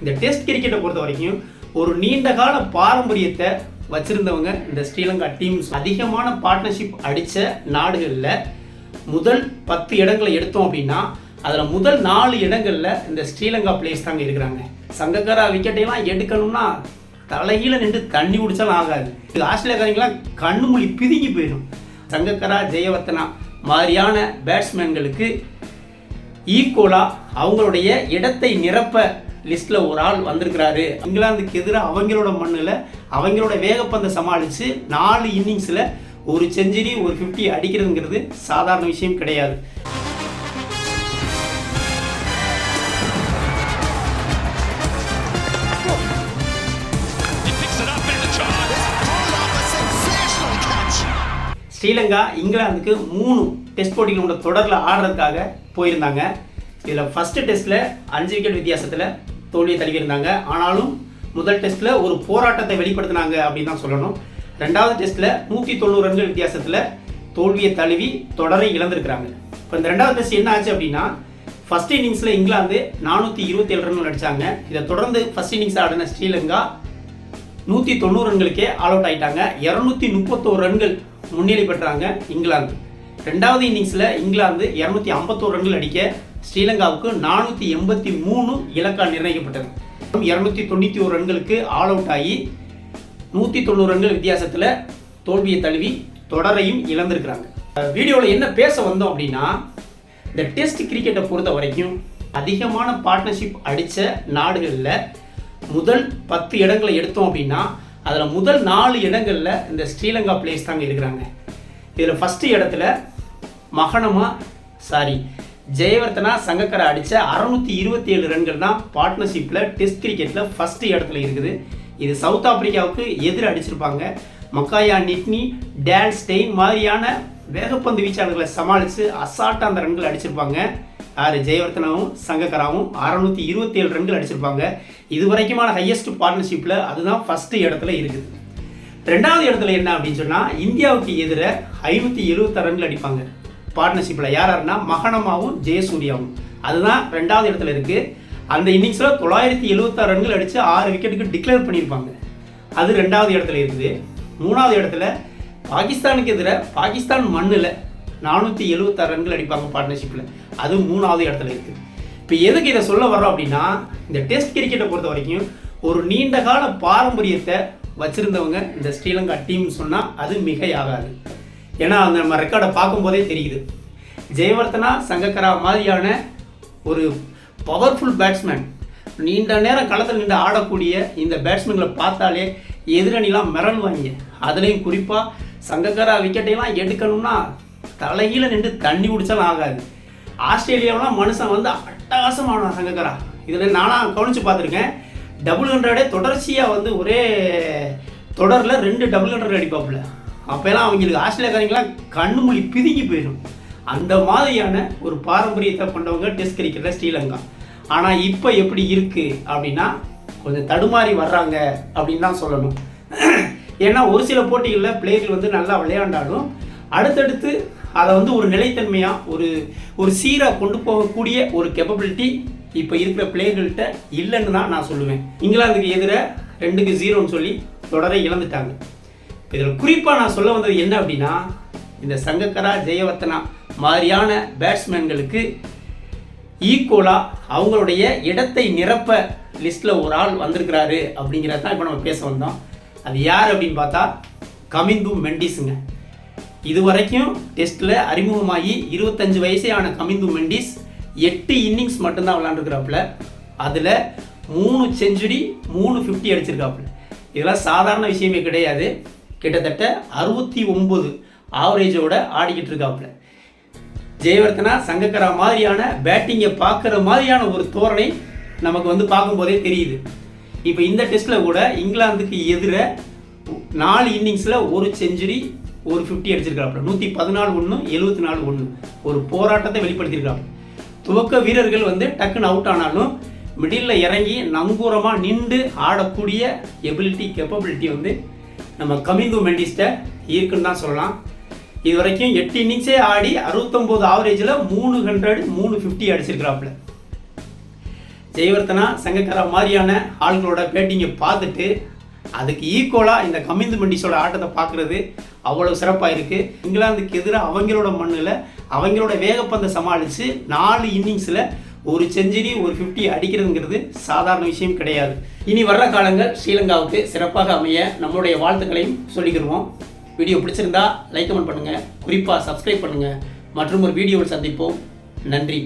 இந்த டெஸ்ட் கிரிக்கெட்டை பொறுத்த வரைக்கும் ஒரு நீண்ட கால பாரம்பரியத்தை வச்சிருந்தவங்க இந்த ஸ்ரீலங்கா டீம்ஸ் அதிகமான பார்ட்னர்ஷிப் அடித்த நாடுகளில் முதல் பத்து இடங்களை எடுத்தோம் அப்படின்னா அதில் முதல் நாலு இடங்களில் இந்த ஸ்ரீலங்கா பிளேயர்ஸ் தாங்க இருக்கிறாங்க. சங்கக்காரா விக்கெட்டையெல்லாம் எடுக்கணும்னா தலைகீழ நின்று தண்ணி குடிச்சாலும் ஆகாது. இது ஆஸ்திரேலியாக்காரங்களாம் கண்ணு மொழி பிதுங்கி போயிடும். சங்கக்கரா ஜெயவர்த்தனா மாதிரியான பேட்ஸ்மேன்களுக்கு ஈக்குவலாக அவங்களுடைய இடத்தை நிரப்ப லிஸ்ட்டில் ஒரு ஆள் வந்திருக்கிறாரு. இங்கிலாந்துக்கு எதிராக அவங்களோட மண்ணில் அவங்களோட வேகப்பந்தை சமாளித்து நாலு இன்னிங்ஸில் ஒரு செஞ்சுரி ஒரு ஃபிஃப்டி அடிக்கிறதுங்கிறது சாதாரண விஷயம் கிடையாது. ஸ்ரீலங்கா இங்கிலாந்துக்கு மூணு டெஸ்ட் போட்டிகளோட தொடரில் ஆடுறதுக்காக போயிருந்தாங்க. இதில் ஃபஸ்ட்டு டெஸ்ட்டில் அஞ்சு விக்கெட் வித்தியாசத்தில் தோல்வியை தழுவியிருந்தாங்க ஆனாலும் முதல் டெஸ்ட்டில் ஒரு போராட்டத்தை வெளிப்படுத்தினாங்க அப்படின்னு தான் சொல்லணும். ரெண்டாவது டெஸ்ட்டில் நூற்றி தொண்ணூறு ரன்கள் வித்தியாசத்தில் தோல்வியை தழுவி தொடரை இழந்திருக்கிறாங்க. இப்போ இந்த ரெண்டாவது டெஸ்ட் என்ன ஆச்சு அப்படின்னா ஃபர்ஸ்ட் இன்னிங்ஸில் இங்கிலாந்து நானூற்றி இருபத்தி ஏழு ரன்கள் அடித்தாங்க இதை தொடர்ந்து ஃபர்ஸ்ட் இன்னிங்ஸ் ஆடின ஸ்ரீலங்கா நூற்றி தொண்ணூறு ரன்களுக்கே ஆல் அவுட் ஆயிட்டாங்க. இரநூத்தி முப்பத்தோரு ரன்கள் முன்னிலை பெற்றாங்க இங்கிலாந்து. ரெண்டாவது இன்னிங்ஸில் இங்கிலாந்து இரநூத்தி ஐம்பத்தோரு ரன்கள் அடிக்க ஸ்ரீலங்காவுக்கு நானூற்றி எண்பத்தி மூணு இலக்கா நிர்ணயிக்கப்பட்டது. இரநூத்தி தொண்ணூற்றி ஒரு ரன்களுக்கு ஆல் அவுட் ஆகி நூற்றி தொண்ணூறு ரன்கள் வித்தியாசத்தில் தோல்வியை தழுவி தொடரையும் இழந்திருக்கிறாங்க. வீடியோவில் என்ன பேச வந்தோம் அப்படின்னா இந்த டெஸ்ட் கிரிக்கெட்டை பொறுத்த வரைக்கும் அதிகமான பார்ட்னர்ஷிப் அடித்த நாடுகளில் முதல் பத்து இடங்களை எடுத்தோம் அப்படின்னா அதில் முதல் நாலு இடங்களில் இந்த ஸ்ரீலங்கா பிளேயர்ஸ் தாங்க இருக்கிறாங்க. இதில் ஃபஸ்ட்டு இடத்துல மகனமாக சாரி ஜெயவர்த்தனா சங்கக்கரை அடித்த அறநூற்றி இருபத்தி ஏழு ரன்கள் தான் பார்ட்னர்ஷிப்பில் டெஸ்ட் கிரிக்கெட்டில் ஃபஸ்ட்டு இடத்துல இருக்குது. இது சவுத் ஆப்பிரிக்காவுக்கு எதிர் அடிச்சிருப்பாங்க. மக்காயா நிட்னி டேல் ஸ்டெயின் மாதிரியான வேகப்பந்து வீச்சாளர்களை சமாளித்து அசால்ட்டாக அந்த ரன்கள் அடிச்சிருப்பாங்க. யார்? ஜெயவர்த்தனாவும் சங்கக்கராவும் அறநூற்றி இருபத்தி ஏழு ரன்கள் அடிச்சிருப்பாங்க. இது வரைக்குமான ஹையஸ்ட் பார்ட்னர்ஷிப்பில் அதுதான் ஃபஸ்ட்டு இடத்துல இருக்குது. ரெண்டாவது இடத்துல என்ன அப்படின்னு சொன்னால் இந்தியாவுக்கு எதிர ஐநூற்றி எழுபத்தாறு ரன்கள் அடிப்பாங்க. பார்ட்னர்ஷிப்பில் யார் யாருன்னா மகனமாவும் ஜெயசூர்யாவும். அதுதான் ரெண்டாவது இடத்துல இருக்குது அந்த இன்னிங்ஸில் தொள்ளாயிரத்தி எழுபத்தாறு ரன்கள் அடித்து ஆறு விக்கெட்டுக்கு டிக்ளேர் பண்ணியிருப்பாங்க. அது ரெண்டாவது இடத்துல இருக்குது. மூணாவது இடத்துல பாகிஸ்தானுக்கு எதிராக பாகிஸ்தான் மண்ணில் நானூற்றி எழுபத்தாறு ரன்கள் அடிப்பாங்க பார்ட்னர்ஷிப்பில் அது மூணாவது இடத்துல இருக்குது இப்போ எதுக்கு இதை சொல்ல வர்றோம் அப்படின்னா இந்த டெஸ்ட் கிரிக்கெட்டை பொறுத்த வரைக்கும் ஒரு நீண்ட கால பாரம்பரியத்தை வச்சுருந்தவங்க இந்த ஸ்ரீலங்கா டீம் சொன்னால் அது மிகையாகாது. ஏன்னா அந்த நம்ம ரெக்கார்டை பார்க்கும்போதே தெரியுது. ஜெயவர்த்தனா சங்கக்கரா மாதிரியான ஒரு பவர்ஃபுல் பேட்ஸ்மேன் நீண்ட நேரம் களத்தில் நின்று ஆடக்கூடிய இந்த பேட்ஸ்மேன்களை பார்த்தாலே எதிரணிலாம் மிரள்வாங்க. அதுலேயும் குறிப்பாக சங்கக்கரா விக்கெட்டையெல்லாம் எடுக்கணும்னா தலைகீழ நின்று தண்ணி குடித்தாலும் ஆகாது. ஆஸ்திரேலியாவெலாம் மனுஷன் வந்து அட்டகாசமான சங்கக்கரா. இதில் நானாக கவனித்து பார்த்துருக்கேன். டபுள் ஹண்ட்ரடே தொடர்ச்சியாக வந்து ஒரே தொடரில் ரெண்டு டபுள் ஹண்ட்ரட் அடிப்பாப்புல. அப்போல்லாம் அவங்களுக்கு ஆஸ்திரேலியாக்காரங்களாம் கண்ணு மொழி பிதுங்கி போயிடும். அந்த மாதிரியான ஒரு பாரம்பரியத்தை கொண்டவங்க டெஸ்ட் கிரிக்கெட்டில் ஸ்ரீலங்கா. ஆனால் இப்போ எப்படி இருக்குது அப்படின்னா கொஞ்சம் தடுமாறி வர்றாங்க அப்படின்னு தான் சொல்லணும். ஏன்னா ஒரு சில போட்டிகளில் பிளேயர்கள் வந்து நல்லா விளையாண்டாலும் அடுத்தடுத்து அதை வந்து ஒரு நிலைத்தன்மையாக ஒரு ஒரு சீராக கொண்டு போகக்கூடிய ஒரு கெப்பபிலிட்டி இப்போ இருக்கிற பிளேயர்கள்ட்ட இல்லைன்னு தான் நான் சொல்லுவேன். இங்கிலாந்துக்கு எதிராக ரெண்டுக்கு ஜீரோன்னு சொல்லி தொடரை இழந்துட்டாங்க. இதில் குறிப்பாக நான் சொல்ல வந்தது என்ன அப்படின்னா இந்த சங்கக்கரா ஜெயவர்த்தனா மாதிரியான பேட்ஸ்மேன்களுக்கு ஈக்குவலாக அவங்களுடைய இடத்தை நிரப்ப லிஸ்ட்டில் ஒரு ஆள் வந்திருக்கிறாரு அப்படிங்கிறத தான் இப்போ நம்ம பேச வந்தோம். அது யார் அப்படின்னு பார்த்தா கமிந்து மெண்டிஸுங்க. இது வரைக்கும் டெஸ்ட்டில் அறிமுகமாகி இருபத்தஞ்சு வயசே ஆன கமிந்து மெண்டிஸ் எட்டு இன்னிங்ஸ் மட்டும்தான் விளாண்டுருக்கிறாப்புல. அதில் மூணு செஞ்சுரி மூணு ஃபிஃப்டி அடிச்சிருக்காப்புல. இதெல்லாம் சாதாரண விஷயமே கிடையாது. கிட்டத்தட்ட அறுபத்தி ஒம்பது ஆவரேஜோட ஆடிக்கிட்டு இருக்காப்புல. ஜெயவர்த்தனா சங்கக்கரா மாதிரியான பேட்டிங்கை பார்க்குற மாதிரியான ஒரு தோரணை நமக்கு வந்து பார்க்கும்போதே தெரியுது. இப்போ இந்த டெஸ்ட்டில் கூட இங்கிலாந்துக்கு எதிர நாலு இன்னிங்ஸில் ஒரு செஞ்சுரி ஒரு ஃபிஃப்டி அடிச்சிருக்காப்புல. நூற்றி பதினாலு ஒன்று எழுபத்தி நாலு ஒன்று ஒரு போராட்டத்தை வெளிப்படுத்தியிருக்காப்புல. துவக்க வீரர்கள் வந்து டக்குன்னு அவுட் ஆனாலும் மிடில் இறங்கி நங்கூரமாக நின்று ஆடக்கூடிய எபிலிட்டி கெப்பபிலிட்டி வந்து நம்ம கமிந்து மெண்டிஸ்ட்டை இருக்குன்னு தான் சொல்லலாம். இது வரைக்கும் எட்டு இன்னிங்ஸே ஆடி அறுபத்தொம்போது ஆவரேஜில் மூணு ஹண்ட்ரட் மூணு ஃபிஃப்டி அடிச்சிருக்கிறாப்புல. ஜெயவர்த்தனா சங்கக்கரா மாதிரியான ஆள்களோட பேட்டிங்கை பார்த்துட்டு அதுக்கு ஈக்குவலாக இந்த கமிந்து மெண்டிஸோட ஆட்டத்தை பார்க்குறது அவ்வளோ சிறப்பாக இருக்குது இங்கிலாந்துக்கு எதிராக அவங்களோட மண்ணில் அவங்களோட வேகப்பந்தை சமாளித்து நாலு இன்னிங்ஸில் ஒரு செஞ்சுரி ஒரு ஃபிஃப்டி அடிக்கிறதுங்கிறது சாதாரண விஷயம் கிடையாது. இனி வர்ற காலங்கள் ஸ்ரீலங்காவுக்கு சிறப்பாக அமைய நம்மளுடைய வாழ்த்துக்களையும் சொல்லிக்கிடுவோம். வீடியோ பிடிச்சிருந்தா லைக் கமெண்ட் பண்ணுங்கள் குறிப்பாக சப்ஸ்கிரைப் பண்ணுங்கள் மற்றும் ஒரு வீடியோவில் சந்திப்போம். நன்றி.